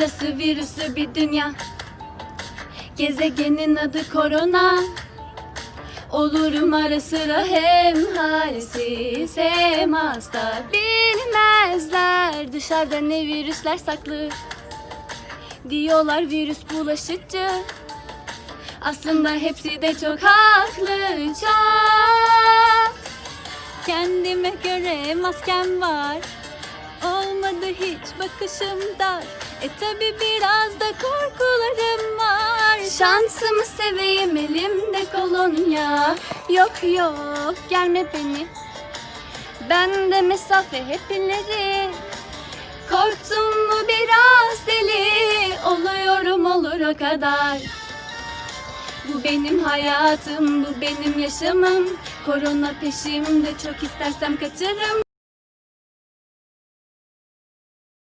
burası virüslü bir dünya. Gezegenin adı korona. Olurum ara sıra hem halsiz hem hasta. Bilmezler dışarıda ne virüsler saklı. Diyorlar virüs bulaşıcı. Aslında hepsi de çok haklı çok Kendime göre maskem var. Olmadı hiç bakışım dar E tabi biraz da korkularım var. Şansımı seveyim elimde kolonya. Yok yok gelme beni. Ben de mesafe hep ileri. Korktum mu biraz deli. Oluyorum olur o kadar. Bu benim hayatım, bu benim yaşamım. Korona peşimde çok istersem kaçarım